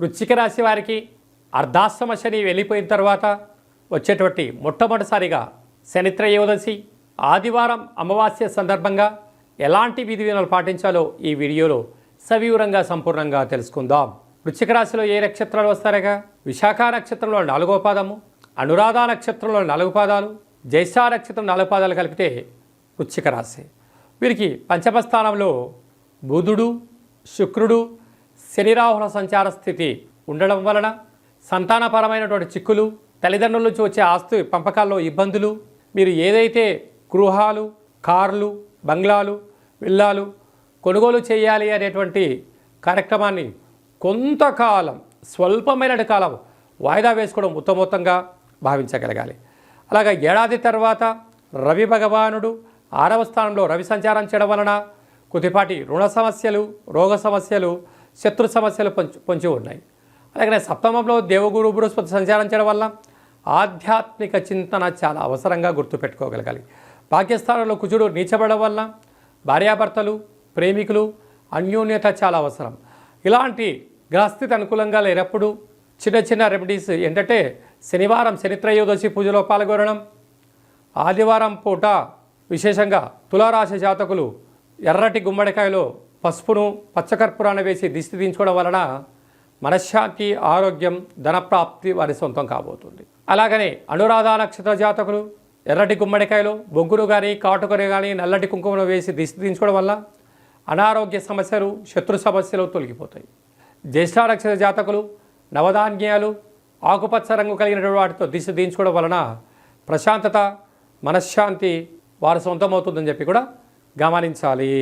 వృశ్చిక రాశి వారికి అర్ధాశ్రమ శని వెళ్ళిపోయిన తర్వాత వచ్చేటువంటి మొట్టమొదటిసారిగా శనిత్రయోదశి ఆదివారం అమావాస్య సందర్భంగా ఎలాంటి విధి విధానాలు పాటించాలో ఈ వీడియోలో సవివరంగా సంపూర్ణంగా తెలుసుకుందాం. వృశ్చిక రాశిలో ఏ నక్షత్రాలు వస్తారగా? విశాఖ నక్షత్రంలో నాలుగో పాదము అనురాధ నక్షత్రంలో నాలుగు పాదాలు జ్యేష్ఠ నక్షత్రం నాలుగు పాదాలు కలిపితే వృశ్చిక రాశి. వీరికి పంచమ స్థానంలో బుధుడు శుక్రుడు శనిరాహుల సంచార స్థితి ఉండడం వలన సంతానపరమైనటువంటి చిక్కులు తల్లిదండ్రుల నుంచి వచ్చే ఆస్తి పంపకాల్లో ఇబ్బందులు మీరు ఏదైతే గృహాలు కార్లు బంగ్లాలు విల్లాలు కొనుగోలు చేయాలి అనేటువంటి కార్యక్రమాన్ని కొంతకాలం స్వల్పమైన కాలం వాయిదా వేసుకోవడం ఉత్తమోత్తంగా భావించగలగాలి. అలాగే ఏడాది తర్వాత రవి భగవానుడు ఆరవ స్థానంలో రవి సంచారం చేయడం వలన కొద్దిపాటి రుణ సమస్యలు రోగ సమస్యలు శత్రు సమస్యలు పొంచి పొంచి ఉన్నాయి. అలాగే సప్తమంలో దేవగురు బృహస్పతి సంచారం చేయడం వల్ల ఆధ్యాత్మిక చింతన చాలా అవసరంగా గుర్తుపెట్టుకోగలగాలి. పాకిస్తాన్లో కుజుడు నీచబడడం వల్ల భార్యాభర్తలు ప్రేమికులు అన్యోన్యత చాలా అవసరం. ఇలాంటి గ్రహస్థితి అనుకూలంగా లేనప్పుడు చిన్న చిన్న రెమెడీస్ ఏంటంటే శనివారం శనిత్రయోదశి పూజలో పాల్గొనడం ఆదివారం పూట విశేషంగా తులారాశి జాతకులు ఎర్రటి గుమ్మడికాయలో పసుపును పచ్చకర్పూరాన్ని వేసి దిష్టి దించుకోవడం వలన మనశ్శాంతి ఆరోగ్యం ధనప్రాప్తి వారి సొంతం కాబోతుంది. అలాగనే అనురాధ నక్షత్ర జాతకులు ఎర్రటి గుమ్మడికాయలు బొగ్గును కానీ కాటుకని కానీ నల్లటి కుంకుమను వేసి దిష్టి దించుకోవడం వల్ల అనారోగ్య సమస్యలు శత్రు సమస్యలు తొలగిపోతాయి. జ్యేష్ఠ నక్షత్ర జాతకులు నవధాన్యాలు ఆకుపచ్చ రంగు కలిగినటువంటి వాటితో దిశ దించుకోవడం వలన ప్రశాంతత మనశ్శాంతి వారి సొంతమవుతుందని చెప్పి కూడా గమనించాలి.